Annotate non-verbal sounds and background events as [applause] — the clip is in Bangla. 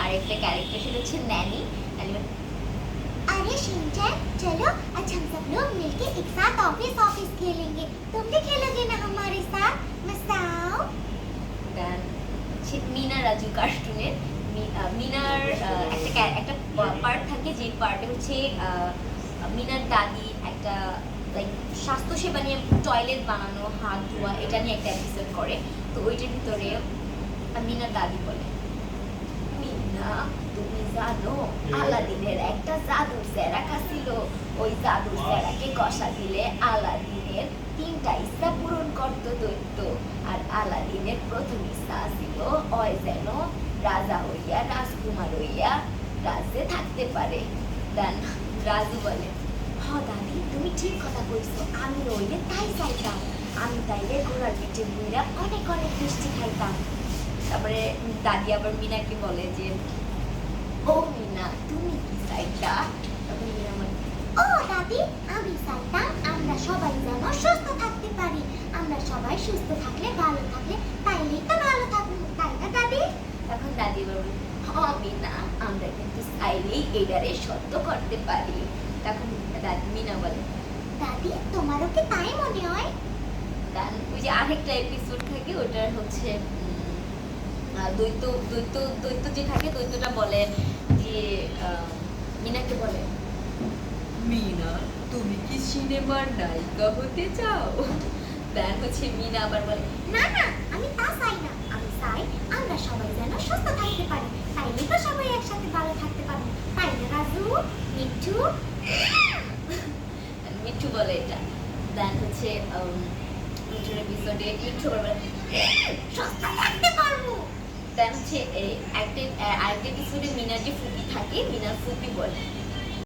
দেন হচ্ছে আরেকটা ক্যারেক্টার সেটা হচ্ছে ন্যানি ন্যানি বলে, अरे शिनचैन चलो आज हम सब लोग मिलके एक साथ ऑफिस ऑफिस खेलेंगे तुम भी खेलोगे ना हमारे साथ मसाओ দেন হচ্ছে মিনা রাজু কার্টুনের মি- আহ, মিনার আহ, একটা ক্যা- একটা পার্ট থাকে যে পার্টে হচ্ছে আহ, মিনার দাদি একটা লাইক স্বাস্থ্যসেবা নিয়ে টয়লেট বানানো হাত ধোয়া এটা নিয়ে একটা এপিসোড করে তো ওইটার ভিতরে আহ, মিনার দাদি বলে মিনা তুমি জানো আলাদিনের একটা জাদুর সেরাকা ছিল ওই জাদুর সেরাকে কষা দিলে আলাদিনের তিনটা ইচ্ছা পূরণ করত দৈত্য। আর আলাদিনের প্রথম ইচ্ছা ছিল ওই যেন রাজা হইয়া রাজকুমার হইয়া রাজ্যে থাকতে পারে। দেন রাজু বলে হ দাদি তুমি ঠিক কথা কইছো আমি রইলে তাই চাইতাম। আমি তাইলে ঘোড়ার পিঠে বইরা অনেক অনেক মিষ্টি খাইতাম। তারপরে দাদি আবার মিনাকে বলে যে ও মিনা তুমি কি চাইতা তখন মিনা বলে ও দাদি আমি চাইতাম আমরা সবাই যেন সুস্থ থাকতে পারি। আমরা সবাই সুস্থ থাকলে ভালো থাকলে তাইলেই তো ভালো থাকব তাই না দাদি? তখন দাদি বলবে হ্যাঁ মিনা আমরা কিন্তু চাইলেই এটারে সত্য করতে পারি। তখন দাদি মিনা বলে দাদি তোমারও কি তাই মনে হয়? ওই যে আরেকটা এপিসোড থাকে ওটার হচ্ছে দৈত্য দৈত্য দৈত্য যে থাকে দৈত্যটা বলে যে মিনাকে বলে। মিনা তুমি কি সিনেমার নায়িকা হতে চাও? দেন হচ্ছে মিনা আবার বলে না না আমি তা চাই না। আমি চাই আমরা সবাই যেন সুস্থ থাকতে পারি। তাইলে তো সবাই একসাথে ভালো থাকতে পারব। তাই না রাজু মিঠু [laughs] মিঠু বলে এটা। দেন হচ্ছে মিঠুর এপিসোডে মিঠু বলে সুস্থ থাকতে পারব। দেন হচ্ছে আরেকটা এপিসোডে মিনার যে ফুপি থাকে মিনার ফুপি বলে।